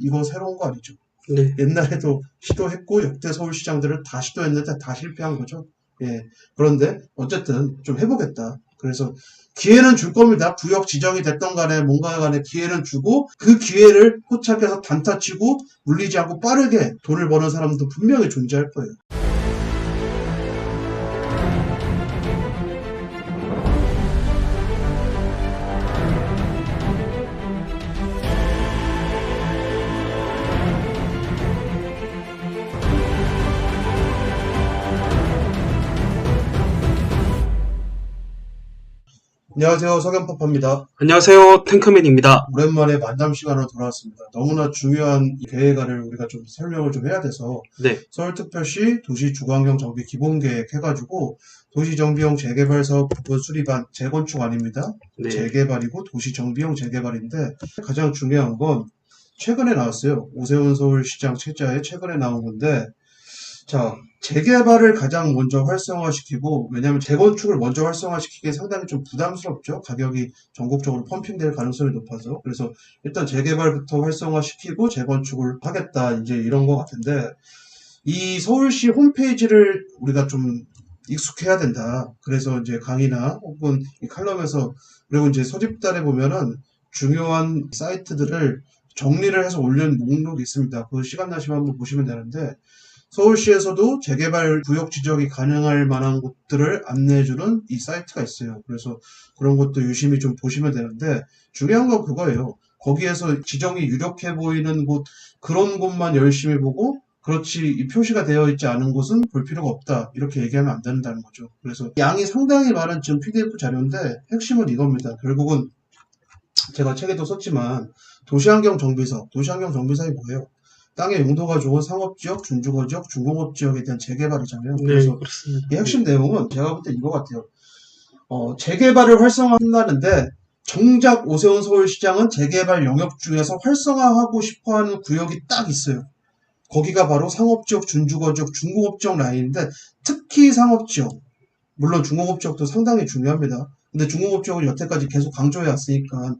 이거 새로운 거 아니죠. 네. 옛날에도 시도했고 역대 서울시장들을 다 시도했는데 다 실패한 거죠. 예. 그런데 어쨌든 좀 해보겠다. 그래서 기회는 줄 겁니다. 구역 지정이 됐던 간에 뭔가 간에 기회는 주고 그 기회를 포착해서 단타치고 물리지 않고 빠르게 돈을 버는 사람도 분명히 존재할 거예요. 안녕하세요. 석연파파입니다. 안녕하세요. 탱크맨입니다. 오랜만에 만남 시간으로 돌아왔습니다. 너무나 중요한 이 계획안을 우리가 좀 설명을 좀 해야 돼서 네. 서울특별시 도시주거환경 정비 기본계획 해가지고 도시정비용 재개발 사업 부분 수립안 재건축 아닙니다. 네. 재개발이고 도시정비용 재개발인데 가장 중요한 건 최근에 나왔어요. 오세훈 서울시장 책자에 최근에 나온 건데 자 재개발을 가장 먼저 활성화시키고 왜냐하면 재건축을 먼저 활성화시키기에 상당히 좀 부담스럽죠. 가격이 전국적으로 펌핑될 가능성이 높아서 그래서 일단 재개발부터 활성화시키고 재건축을 하겠다 이제 이런 것 같은데 이 서울시 홈페이지를 우리가 좀 익숙해야 된다. 그래서 이제 강의나 혹은 이 칼럼에서 그리고 이제 소집단에 보면은 중요한 사이트들을 정리를 해서 올린 목록이 있습니다. 그 시간 나시면 한번 보시면 되는데 서울시에서도 재개발 구역 지정이 가능할 만한 곳들을 안내해주는 이 사이트가 있어요. 그래서 그런 것도 유심히 좀 보시면 되는데 중요한 건 그거예요. 거기에서 지정이 유력해 보이는 곳 그런 곳만 열심히 보고 그렇지 이 표시가 되어 있지 않은 곳은 볼 필요가 없다 이렇게 얘기하면 안 된다는 거죠. 그래서 양이 상당히 많은 지금 PDF 자료인데 핵심은 이겁니다. 결국은 제가 책에도 썼지만 도시환경 정비서, 도시환경 정비사이 뭐예요? 땅의 용도가 좋은 상업지역, 준주거지역, 중공업지역에 대한 재개발이잖아요. 네, 그래서 그렇습니다. 이 핵심 내용은 제가 볼 때 이거 같아요. 어, 재개발을 활성화한다는데 정작 오세훈 서울시장은 재개발 영역 중에서 활성화하고 싶어하는 구역이 딱 있어요. 거기가 바로 상업지역, 준주거지역, 중공업지역 라인인데 특히 상업지역, 물론 중공업지역도 상당히 중요합니다. 근데 중공업지역은 여태까지 계속 강조해 왔으니까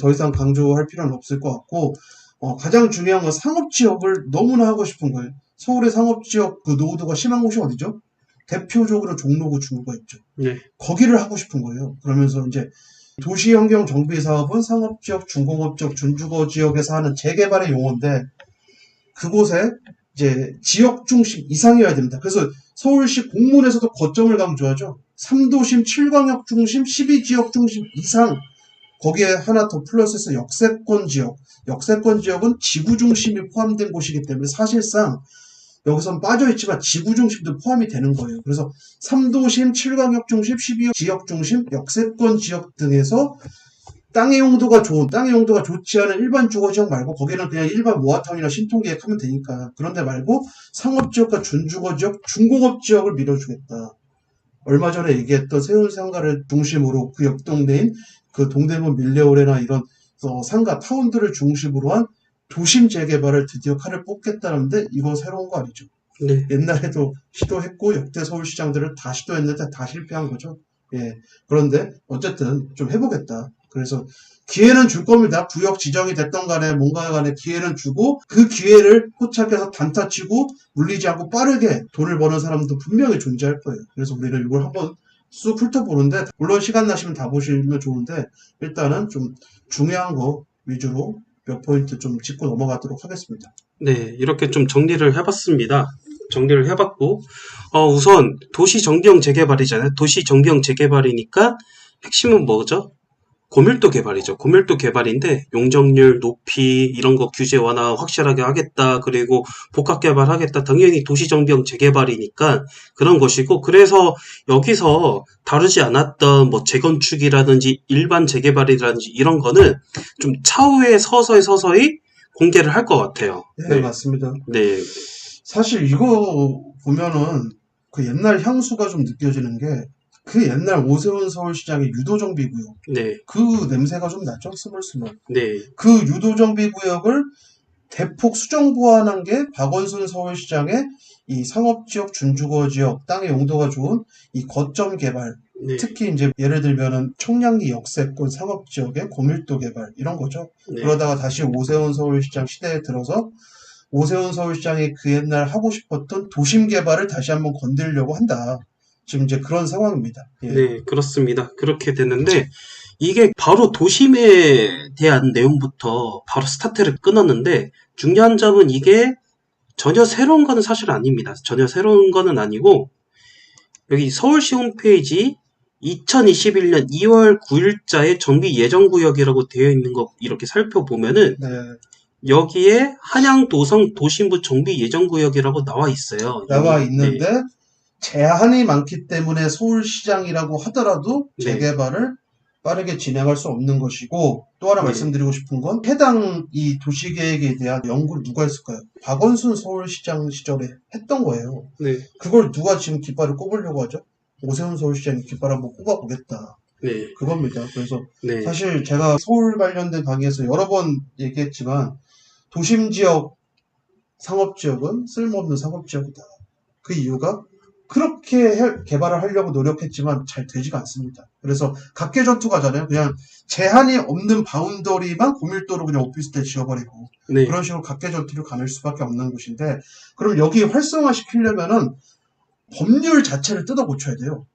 더 이상 강조할 필요는 없을 것 같고 어, 가장 중요한 건 상업지역을 너무나 하고 싶은 거예요. 서울의 상업지역 그 노후도가 심한 곳이 어디죠? 대표적으로 종로구 중구가 있죠. 네. 거기를 하고 싶은 거예요. 그러면서 이제 도시환경 정비 사업은 상업지역, 중공업지역, 준주거 지역에서 하는 재개발의 용어인데 그곳에 이제 지역 중심 이상이어야 됩니다. 그래서 서울시 공문에서도 거점을 강조하죠. 3도심 7광역 중심 12지역 중심 이상 거기에 하나 더 플러스해서 역세권 지역. 역세권 지역은 지구 중심이 포함된 곳이기 때문에 사실상 여기선 빠져있지만 지구 중심도 포함이 되는 거예요. 그래서 3도심, 7광역 중심, 12 지역 중심, 역세권 지역 등에서 땅의 용도가 좋은, 땅의 용도가 좋지 않은 일반 주거지역 말고 거기는 그냥 일반 모아타운이나 신통계획 하면 되니까 그런데 말고 상업지역과 준주거지역, 중공업지역을 밀어주겠다. 얼마 전에 얘기했던 세운 상가를 중심으로 그 옆 동네인 그 동대문 밀레오레나 이런 어, 상가 타운들을 중심으로 한 도심 재개발을 드디어 칼을 뽑겠다는데 이거 새로운 거 아니죠. 네. 옛날에도 시도했고 역대 서울시장들을 다 시도했는데 다 실패한 거죠. 예. 그런데 어쨌든 좀 해보겠다. 그래서 기회는 줄 겁니다. 구역 지정이 됐던 간에 뭔가 간에 기회는 주고 그 기회를 포착해서 단타치고 물리지 않고 빠르게 돈을 버는 사람도 분명히 존재할 거예요. 그래서 우리는 이걸 한번 쑥 훑어 보는데 물론 시간 나시면 다 보시면 좋은데 일단은 좀 중요한 거 위주로 몇 포인트 좀 짚고 넘어가도록 하겠습니다. 네, 이렇게 좀 정리를 해봤습니다. 정리를 해봤고, 어, 우선 도시 정비용 재개발이잖아요. 도시 정비용 재개발이니까 핵심은 뭐죠? 고밀도 개발이죠. 고밀도 개발인데 용적률 높이 이런 거 규제 완화 확실하게 하겠다. 그리고 복합 개발하겠다. 당연히 도시 정비용 재개발이니까 그런 것이고 그래서 여기서 다루지 않았던 뭐 재건축이라든지 일반 재개발이라든지 이런 거는 좀 차후에 서서히 서서히 공개를 할 것 같아요. 네, 네. 맞습니다. 네, 사실 이거 보면은 그 옛날 향수가 좀 느껴지는 게 그 옛날 오세훈 서울시장의 유도정비구역 네, 그 냄새가 좀 나죠 스멀스멀 네, 그 유도정비구역을 대폭 수정 보완한 게 박원순 서울시장의 이 상업지역, 준주거 지역, 땅의 용도가 좋은 이 거점 개발, 네. 특히 이제 예를 들면은 청량리 역세권 상업지역의 고밀도 개발 이런 거죠. 네. 그러다가 다시 오세훈 서울시장 시대에 들어서 오세훈 서울시장이 그 옛날 하고 싶었던 도심 개발을 다시 한번 건드리려고 한다. 지금 이제 그런 상황입니다. 예. 네, 그렇습니다. 그렇게 됐는데, 이게 바로 도심에 대한 내용부터 바로 스타트를 끊었는데, 중요한 점은 이게 전혀 새로운 거는 사실 아닙니다. 전혀 새로운 거는 아니고, 여기 서울시 홈페이지 2021년 2월 9일자에 정비 예정 구역이라고 되어 있는 거 이렇게 살펴보면은, 네. 여기에 한양도성 도심부 정비 예정 구역이라고 나와 있어요. 나와. 있는데 제한이 많기 때문에 서울시장이라고 하더라도 네. 재개발을 빠르게 진행할 수 없는 것이고 또 하나 네. 말씀드리고 싶은 건 해당 이 도시계획에 대한 연구를 누가 했을까요? 박원순 서울시장 시절에 했던 거예요. 네, 그걸 누가 지금 깃발을 꼽으려고 하죠? 오세훈 서울시장이 깃발 한번 꼽아보겠다. 네, 그겁니다. 그래서 네, 사실 제가 서울 관련된 강의에서 여러 번 얘기했지만 도심 지역 상업 지역은 쓸모없는 상업 지역이다. 그 이유가 그렇게 해- 개발을 하려고 노력했지만 잘 되지가 않습니다. 그래서 각계 전투 가잖아요. 그냥 제한이 없는 바운더리만 고밀도로 그냥 오피스텔 지어버리고 네, 그런 식으로 각계 전투를 가낼 수밖에 없는 곳인데 그럼 여기 활성화 시키려면은 법률 자체를 뜯어 고쳐야 돼요.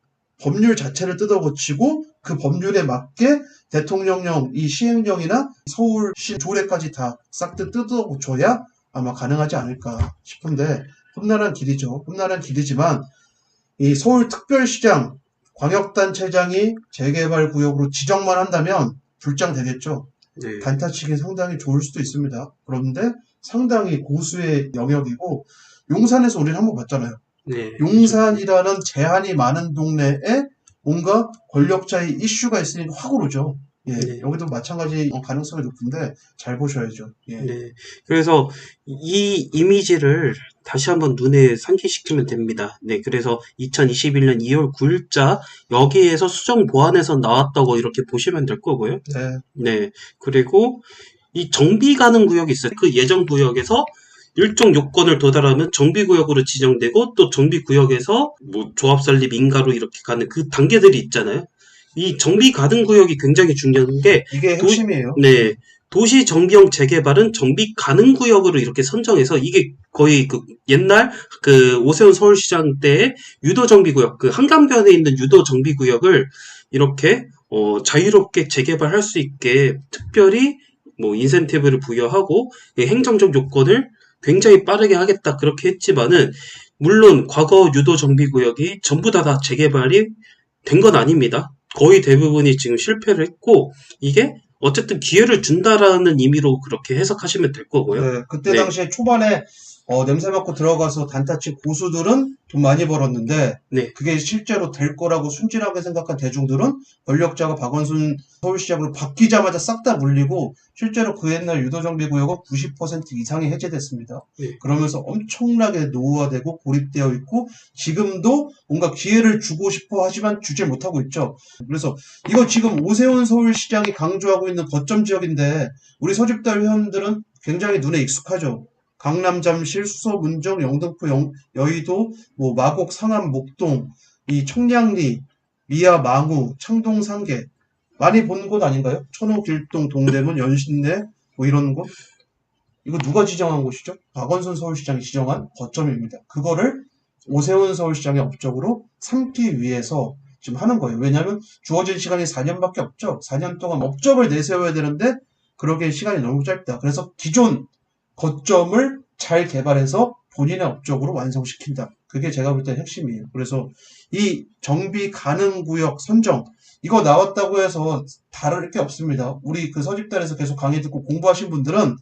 법률 자체를 뜯어 고치고 그 법률에 맞게 대통령령, 이 시행령이나 서울시 조례까지 다 싹 다 뜯어 고쳐야 아마 가능하지 않을까 싶은데 험난한 길이죠. 험난한 길이지만 이 서울특별시장, 광역단체장이 재개발 구역으로 지정만 한다면 불장 되겠죠. 네. 단타치기 상당히 좋을 수도 있습니다. 그런데 상당히 고수의 영역이고 용산에서 우리는 한번 봤잖아요. 네. 용산이라는 제한이 많은 동네에 뭔가 권력자의 이슈가 있으니까 확 오르죠. 예, 네. 여기도 마찬가지 가능성이 높은데 잘 보셔야죠. 예. 네. 그래서 이 이미지를 다시 한번 눈에 상기시키면 됩니다. 네. 그래서 2021년 2월 9일자 여기에서 수정 보완해서 나왔다고 이렇게 보시면 될 거고요. 네, 네. 그리고 이 정비 가능 구역이 있어요. 그 예정 구역에서 일정 요건을 도달하면 정비 구역으로 지정되고 또 정비 구역에서 뭐 조합 설립 인가로 이렇게 가는 그 단계들이 있잖아요. 이 정비 가능 구역이 굉장히 중요한 게 이게 도- 핵심이에요. 네. 도시 정비형 재개발은 정비 가능 구역으로 이렇게 선정해서 이게 거의 그 옛날 그 오세훈 서울시장 때의 유도 정비 구역, 그 한강변에 있는 유도 정비 구역을 이렇게 어, 자유롭게 재개발할 수 있게 특별히 뭐 인센티브를 부여하고 이 행정적 요건을 굉장히 빠르게 하겠다 그렇게 했지만은 물론 과거 유도 정비 구역이 전부 다 다 재개발이 된 건 아닙니다. 거의 대부분이 지금 실패를 했고 이게 어쨌든 기회를 준다라는 의미로 그렇게 해석하시면 될 거고요. 네, 그때 네. 당시에 초반에 어, 냄새 맡고 들어가서 단타치 고수들은 돈 많이 벌었는데 네. 그게 실제로 될 거라고 순진하게 생각한 대중들은 권력자가 박원순 서울시장으로 바뀌자마자 싹 다 물리고 실제로 그 옛날 유도정비 구역은 90% 이상이 해제됐습니다. 네. 그러면서 엄청나게 노후화되고 고립되어 있고 지금도 뭔가 기회를 주고 싶어 하지만 주지 못하고 있죠. 그래서 이거 지금 오세훈 서울시장이 강조하고 있는 거점 지역인데 우리 소집단 회원들은 굉장히 눈에 익숙하죠. 강남, 잠실, 수서, 문정, 영등포, 영- 여의도, 뭐 마곡, 상암, 목동, 이 청량리, 미아, 망우, 창동, 상계 많이 본 곳 아닌가요? 천호, 길동, 동대문, 연신내 뭐 이런 곳 이거 누가 지정한 곳이죠? 박원순 서울시장이 지정한 거점입니다. 그거를 오세훈 서울시장의 업적으로 삼기 위해서 지금 하는 거예요. 왜냐하면 주어진 시간이 4년밖에 없죠. 4년 동안 업적을 내세워야 되는데 그러기에 시간이 너무 짧다. 그래서 기존 거점을 잘 개발해서 본인의 업적으로 완성시킨다. 그게 제가 볼 때 핵심이에요. 그래서 이 정비 가능 구역 선정 이거 나왔다고 해서 다를 게 없습니다. 우리 그 서집단에서 계속 강의 듣고 공부하신 분들은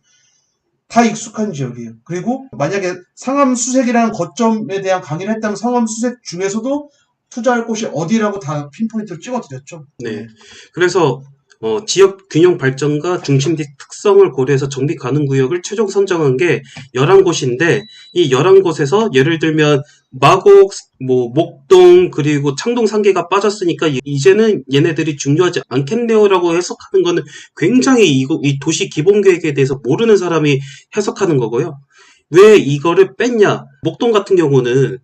다 익숙한 지역이에요. 그리고 만약에 상암 수색이라는 거점에 대한 강의를 했다면 상암 수색 중에서도 투자할 곳이 어디라고 다 핀포인트를 찍어드렸죠. 네. 그래서 어, 지역 균형 발전과 중심지 특성을 고려해서 정비 가능 구역을 최종 선정한 게 11곳인데 이 11곳에서 예를 들면 마곡, 뭐 목동 그리고 창동 상계가 빠졌으니까 이- 이제는 얘네들이 중요하지 않겠네요라고 해석하는 거는 굉장히 이거 이 도시 기본 계획에 대해서 모르는 사람이 해석하는 거고요. 왜 이거를 뺐냐? 목동 같은 경우는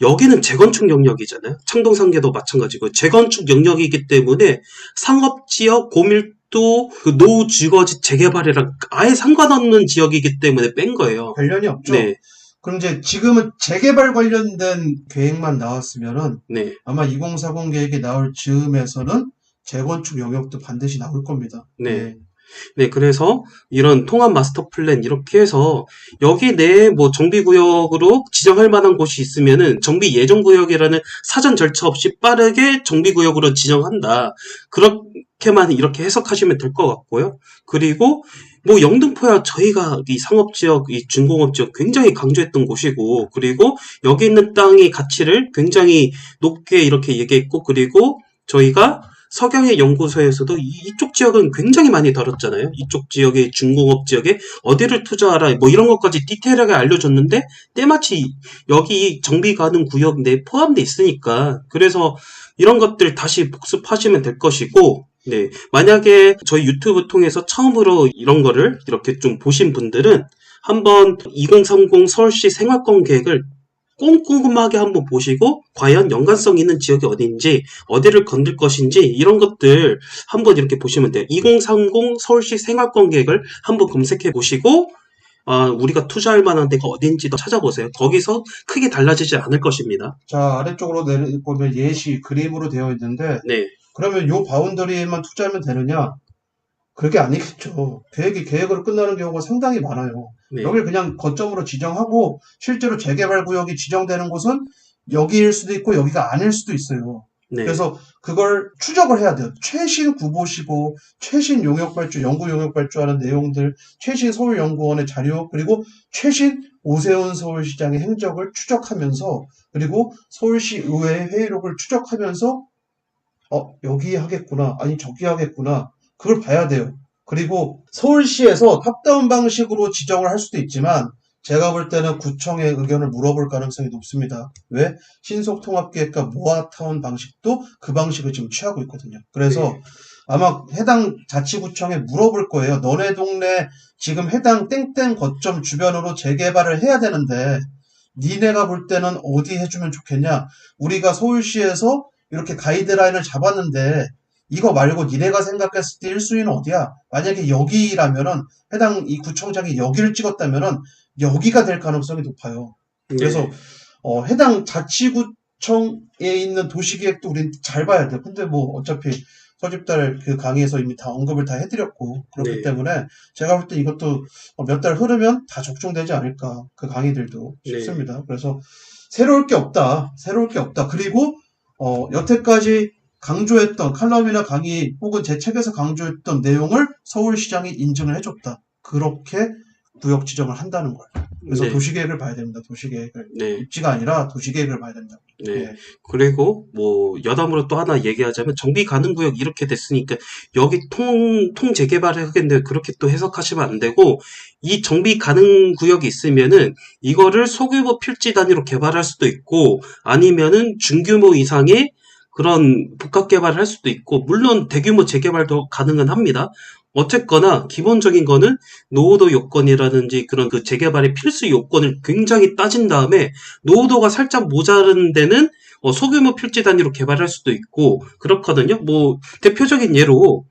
여기는 재건축 영역이잖아요. 창동 상계도 마찬가지고 재건축 영역이기 때문에 상업지역 고밀도 그 노후 주거지 재개발이랑 아예 상관없는 지역이기 때문에 뺀 거예요. 관련이 없죠. 네, 그럼 이제 지금은 재개발 관련된 계획만 나왔으면은 네, 아마 2040 계획이 나올 즈음에서는 재건축 영역도 반드시 나올 겁니다. 네. 네, 그래서 이런 통합 마스터 플랜 이렇게 해서 여기 내에 뭐 정비 구역으로 지정할 만한 곳이 있으면은 정비 예정 구역이라는 사전 절차 없이 빠르게 정비 구역으로 지정한다. 그렇게만 이렇게 해석하시면 될 것 같고요. 그리고 뭐 영등포야 저희가 이 상업 지역, 이 중공업 지역 굉장히 강조했던 곳이고, 그리고 여기 있는 땅의 가치를 굉장히 높게 이렇게 얘기했고, 그리고 저희가 서경의 연구소에서도 이- 이쪽 지역은 굉장히 많이 다뤘잖아요. 이쪽 지역의 중공업 지역에 어디를 투자하라 뭐 이런 것까지 디테일하게 알려줬는데 때마치 여기 정비 가능 구역 내에 포함돼 있으니까 그래서 이런 것들 다시 복습하시면 될 것이고 네 만약에 저희 유튜브 통해서 처음으로 이런 거를 이렇게 좀 보신 분들은 한번 2030 서울시 생활권 계획을 꼼꼼하게 한번 보시고 과연 연관성 있는 지역이 어딘지 어디를 건들 것인지 이런 것들 한번 이렇게 보시면 돼요. 2030 서울시 생활권 계획을 한번 검색해 보시고 아, 우리가 투자할 만한 데가 어딘지 더 찾아보세요. 거기서 크게 달라지지 않을 것입니다. 자, 아래쪽으로 내려보면 예시 그림으로 되어 있는데 네, 그러면 요 바운더리에만 투자하면 되느냐? 그게 아니겠죠. 계획이 계획으로 끝나는 경우가 상당히 많아요. 네, 여길 그냥 거점으로 지정하고 실제로 재개발 구역이 지정되는 곳은 여기일 수도 있고 여기가 아닐 수도 있어요. 네, 그래서 그걸 추적을 해야 돼요. 최신 구보시고 최신 용역 발주, 연구 용역 발주하는 내용들, 최신 서울연구원의 자료, 그리고 최신 오세훈 서울시장의 행적을 추적하면서 그리고 서울시 의회 회의록을 추적하면서 어, 여기 하겠구나. 아니, 저기 하겠구나. 그걸 봐야 돼요. 그리고 서울시에서 탑다운 방식으로 지정을 할 수도 있지만 제가 볼 때는 구청의 의견을 물어볼 가능성이 높습니다. 왜? 신속통합계획과 모아타운 방식도 그 방식을 지금 취하고 있거든요. 그래서 네. 아마 해당 자치구청에 물어볼 거예요. 너네 동네 지금 해당 땡땡 거점 주변으로 재개발을 해야 되는데 니네가 볼 때는 어디 해주면 좋겠냐? 우리가 서울시에서 이렇게 가이드라인을 잡았는데 이거 말고 니네가 생각했을 때 1순위는 어디야? 만약에 여기라면은 해당 이 구청장이 여기를 찍었다면은 여기가 될 가능성이 높아요. 그래서 네, 어, 해당 자치구청에 있는 도시계획도 우린 잘 봐야 돼. 근데 뭐 어차피 서집달 그 강의에서 이미 다 언급을 다 해드렸고 그렇기 네. 때문에 제가 볼 때 이것도 몇 달 흐르면 다 적중되지 않을까 그 강의들도 네. 싶습니다. 그래서 새로울 게 없다. 새로울 게 없다. 그리고 어, 여태까지 강조했던 칼럼이나 강의 혹은 제 책에서 강조했던 내용을 서울시장이 인증을 해줬다. 그렇게 구역 지정을 한다는 거예요. 그래서 네, 도시계획을 봐야 됩니다. 도시계획을. 네, 입지가 아니라 도시계획을 봐야 된다. 네. 예. 그리고 뭐 여담으로 또 하나 얘기하자면 정비 가능 구역 이렇게 됐으니까 여기 통, 통 재개발을 하겠는데 그렇게 또 해석하시면 안 되고 이 정비 가능 구역이 있으면은 이거를 소규모 필지 단위로 개발할 수도 있고 아니면은 중규모 이상의 그런 복합 개발을 할 수도 있고 물론 대규모 재개발도 가능은 합니다. 어쨌거나 기본적인 거는 노후도 요건이라든지 그런 그 재개발의 필수 요건을 굉장히 따진 다음에 노후도가 살짝 모자른 데는 어, 소규모 필지 단위로 개발할 수도 있고 그렇거든요. 뭐 대표적인 예로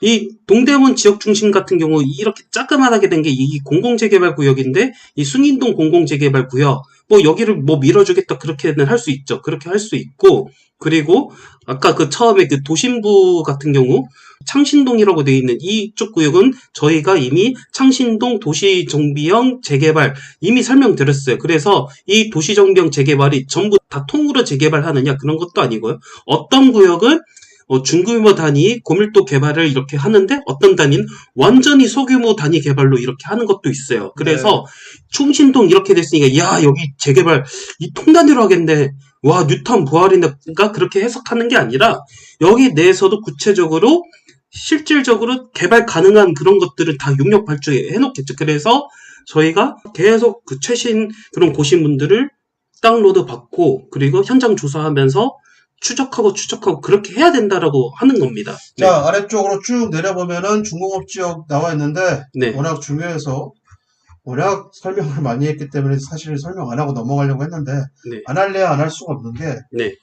이 동대문 지역 중심 같은 경우 이렇게 자그만하게 된 게 이 공공재개발 구역인데 이 숭인동 공공재개발 구역 뭐 여기를 뭐 밀어주겠다 그렇게는 할 수 있죠. 그렇게 할 수 있고 그리고 아까 그 처음에 그 도심부 같은 경우 창신동이라고 되어 있는 이쪽 구역은 저희가 이미 창신동 도시정비형 재개발 이미 설명드렸어요. 그래서 이 도시정비형 재개발이 전부 다 통으로 재개발하느냐 그런 것도 아니고요. 어떤 구역은 어, 중규모 단위 고밀도 개발을 이렇게 하는데 어떤 단위는 완전히 소규모 단위 개발로 이렇게 하는 것도 있어요. 그래서 충신동 이렇게 됐으니까 야 여기 재개발 이 통단위로 하겠네. 와 뉴턴 부활인가 그렇게 해석하는 게 아니라 여기 내에서도 구체적으로 실질적으로 개발 가능한 그런 것들을 다 용역 발주해 놓겠죠. 그래서 저희가 계속 그 최신 그런 고신분들을 다운로드 받고 그리고 현장 조사하면서 추적하고 추적하고 그렇게 해야 된다라고 하는 겁니다. 네. 자, 아래쪽으로 쭉 내려보면은 중공업 지역 나와 있는데 네. 워낙 중요해서 워낙 설명을 많이 했기 때문에 사실 설명 안 하고 넘어가려고 했는데 네. 안 할래야 안 할 수가 없는 게 네.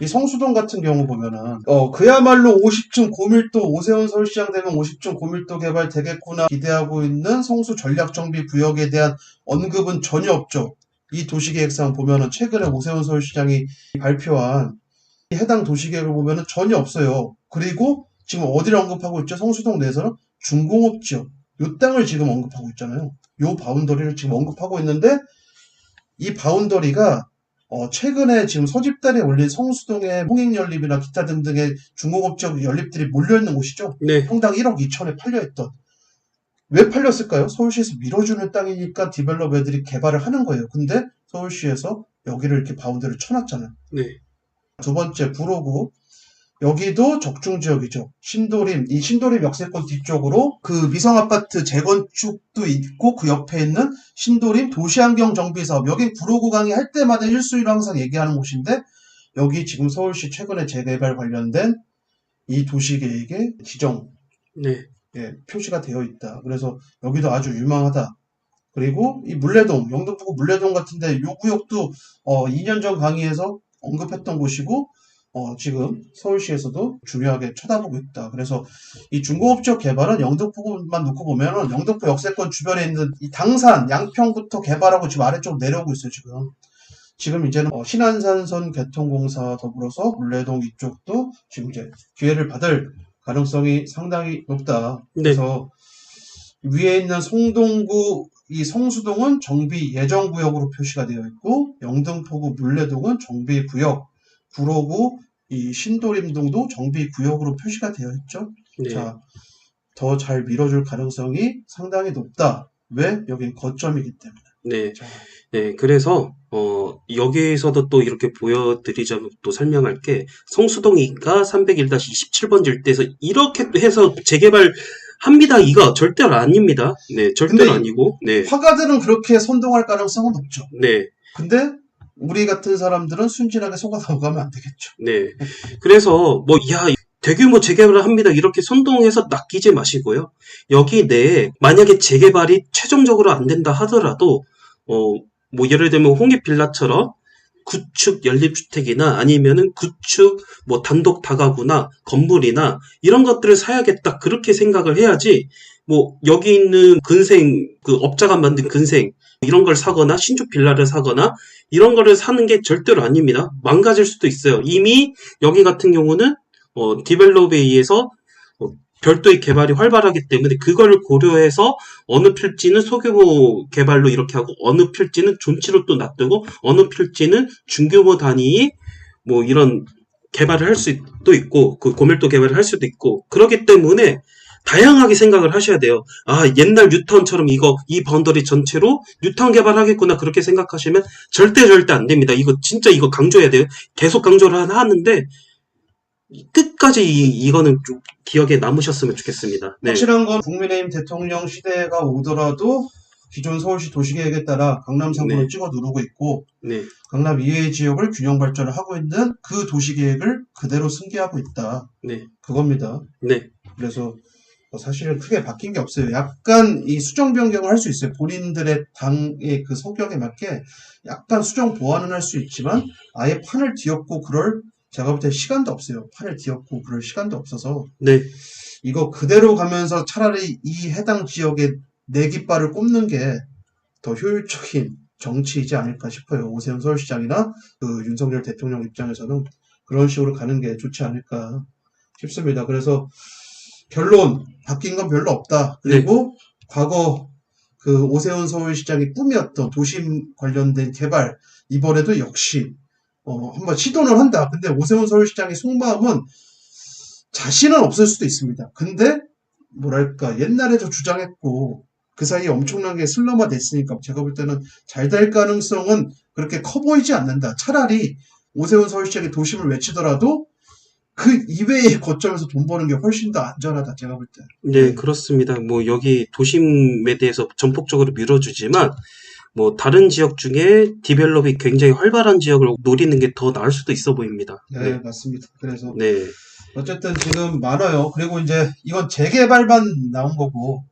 이 성수동 같은 경우 보면은 어 그야말로 50층 고밀도 오세훈 서울시장 되면 50층 고밀도 개발 되겠구나 기대하고 있는 성수 전략정비 구역에 대한 언급은 전혀 없죠. 이 도시계획상 보면은 최근에 오세훈 서울시장이 발표한 이 해당 도시계획을 보면은 전혀 없어요. 그리고 지금 어디를 언급하고 있죠? 성수동 내에서는 중공업 지역 요 땅을 지금 언급하고 있잖아요. 요 바운더리를 지금 언급하고 있는데 이 바운더리가 어, 최근에 지금 서집단에 올린 성수동의 홍익 연립이나 기타 등등의 중공업 지역 연립들이 몰려있는 곳이죠. 네. 평당 1억 2천에 팔려있던. 왜 팔렸을까요? 서울시에서 밀어주는 땅이니까 디벨롭 애들이 개발을 하는 거예요. 근데 서울시에서 여기를 이렇게 바운드를 쳐놨잖아요. 네. 두 번째, 구로구. 여기도 적중 지역이죠. 신도림, 이 신도림 역세권 뒤쪽으로 그 미성 아파트 재건축도 있고 그 옆에 있는 신도림 도시환경 정비 사업. 여기 구로구 강의 할 때마다 1수위로 항상 얘기하는 곳인데 여기 지금 서울시 최근에 재개발 관련된 이 도시 계획에 지정, 네. 예, 표시가 되어 있다. 그래서 여기도 아주 유망하다. 그리고 이 물레동, 영등포구 물레동 같은데 요 구역도 어, 2년 전 강의에서 언급했던 곳이고 어, 지금 서울시에서도 중요하게 쳐다보고 있다. 그래서 이 중공업 지역 개발은 영등포구만 놓고 보면은 영등포 역세권 주변에 있는 이 당산, 양평부터 개발하고 지금 아래쪽 내려오고 있어요, 지금. 지금 이제는 어, 신안산선 개통공사 더불어서 물레동 이쪽도 지금 이제 기회를 받을 가능성이 상당히 높다. 네. 그래서 위에 있는 송동구 이 성수동은 정비 예정 구역으로 표시가 되어 있고 영등포구 물레동은 정비 구역, 구로구 이 신도림동도 정비 구역으로 표시가 되어 있죠. 네. 자, 더 잘 밀어줄 가능성이 상당히 높다. 왜? 여긴 거점이기 때문에. 네. 자, 네, 그래서 어 여기에서도 또 이렇게 보여드리자면 또 설명할 게 성수동이가 301-27번 질대에서 이렇게 또 해서 재개발 합니다. 이거 절대로 아닙니다. 네, 절대로 근데 아니고, 네, 화가들은 그렇게 선동할 가능성은 높죠. 네, 근데 우리 같은 사람들은 순진하게 속아 넘어가면 안 되겠죠. 네. 그래서 뭐 야. 대규모 재개발을 합니다. 이렇게 선동해서 낚이지 마시고요. 여기 내에 만약에 재개발이 최종적으로 안 된다 하더라도 어 뭐 예를 들면 홍익 빌라처럼 구축 연립주택이나 아니면은 구축 뭐 단독 다가구나 건물이나 이런 것들을 사야겠다 그렇게 생각을 해야지 뭐 여기 있는 근생 그 업자가 만든 근생 이런 걸 사거나 신축 빌라를 사거나 이런 거를 사는 게 절대로 아닙니다. 망가질 수도 있어요. 이미 여기 같은 경우는 어, 디벨롭에 의해서 어, 별도의 개발이 활발하기 때문에 그걸 고려해서 어느 필지는 소규모 개발로 이렇게 하고 어느 필지는 존치로 또 놔두고 어느 필지는 중규모 단위의 뭐 이런 개발을 할 수도 있고 그 고밀도 개발을 할 수도 있고 그렇기 때문에 다양하게 생각을 하셔야 돼요. 아 옛날 뉴타운처럼 이거 이 바운더리 전체로 뉴타운 개발하겠구나 그렇게 생각하시면 절대 절대 안 됩니다. 이거 진짜 이거 강조해야 돼요. 계속 강조를 하- 하는데 끝까지 이, 이거는 좀 기억에 남으셨으면 좋겠습니다. 네. 확실한 건 국민의힘 대통령 시대가 오더라도 기존 서울시 도시계획에 따라 강남 3구를 네. 찍어 누르고 있고 네. 강남 이외의 지역을 균형 발전을 하고 있는 그 도시계획을 그대로 승계하고 있다. 네. 그겁니다. 네. 그래서 뭐 사실은 크게 바뀐 게 없어요. 약간 이 수정 변경을 할 수 있어요. 본인들의 당의 그 성격에 맞게 약간 수정 보완은 할 수 있지만 아예 판을 뒤엎고 그럴 제가 볼 때 시간도 없어요. 판을 뒤엎고 그럴 시간도 없어서 네. 이거 그대로 가면서 차라리 이 해당 지역의 내깃발을 꼽는 게 더 효율적인 정치이지 않을까 싶어요. 오세훈 서울시장이나 그 윤석열 대통령 입장에서는 그런 식으로 가는 게 좋지 않을까 싶습니다. 그래서 결론 바뀐 건 별로 없다. 그리고 과거 그 오세훈 서울시장의 꿈이었던 도심 관련된 개발 이번에도 역시 어, 한번 시도는 한다. 근데 오세훈 서울시장의 속마음은 자신은 없을 수도 있습니다. 근데 뭐랄까 옛날에도 주장했고 그 사이에 엄청나게 슬럼화 됐으니까 제가 볼 때는 잘 될 가능성은 그렇게 커 보이지 않는다. 차라리 오세훈 서울시장이 도심을 외치더라도 그 이외의 거점에서 돈 버는 게 훨씬 더 안전하다 제가 볼 때. 네, 그렇습니다. 뭐 여기 도심에 대해서 전폭적으로 밀어주지만 뭐 다른 지역 중에 디벨롭이 굉장히 활발한 지역을 노리는 게 더 나을 수도 있어 보입니다. 네, 네. 맞습니다. 그래서 네. 어쨌든 지금 많아요. 그리고 이제 이건 재개발만 나온 거고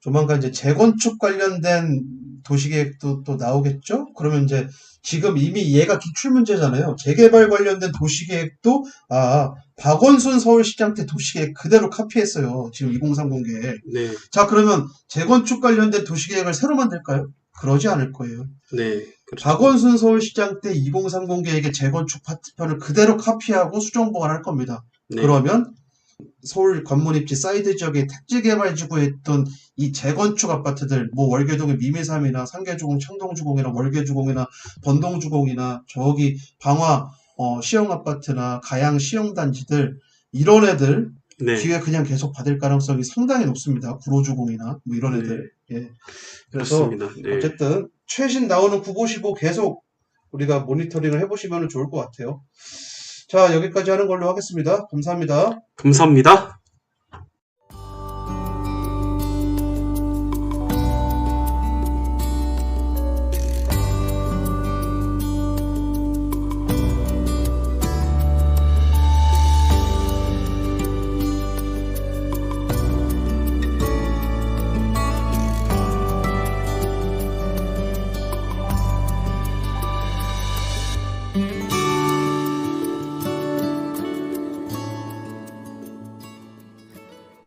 조만간 이제 재건축 관련된 도시계획도 또 나오겠죠? 그러면 이제 지금 이미 얘가 기출 문제잖아요. 재개발 관련된 도시계획도 아 박원순 서울시장 때 도시계획 그대로 카피했어요. 지금 2030 계획. 네. 자 그러면 재건축 관련된 도시계획을 새로 만들까요? 그러지 않을 거예요. 네. 그렇죠. 박원순 서울시장 때 2030 계획의 재건축 파트편을 그대로 카피하고 수정 보완할 겁니다. 네. 그러면 서울 관문 입지 사이드 지역의 택지 개발 지구에 있던 이 재건축 아파트들, 뭐 월계동의 미미삼이나 상계주공, 창동주공이나 월계주공이나 번동주공이나 저기 방화 어, 시형 아파트나 가양 시형 단지들 이런 애들 네. 기회 그냥 계속 받을 가능성이 상당히 높습니다. 구로주공이나 뭐 이런 애들. 예. 그래서 그렇습니다. 네. 어쨌든 최신 나오는 구보시고 계속 우리가 모니터링을 해보시면 좋을 것 같아요. 자, 여기까지 하는 걸로 하겠습니다. 감사합니다. 감사합니다.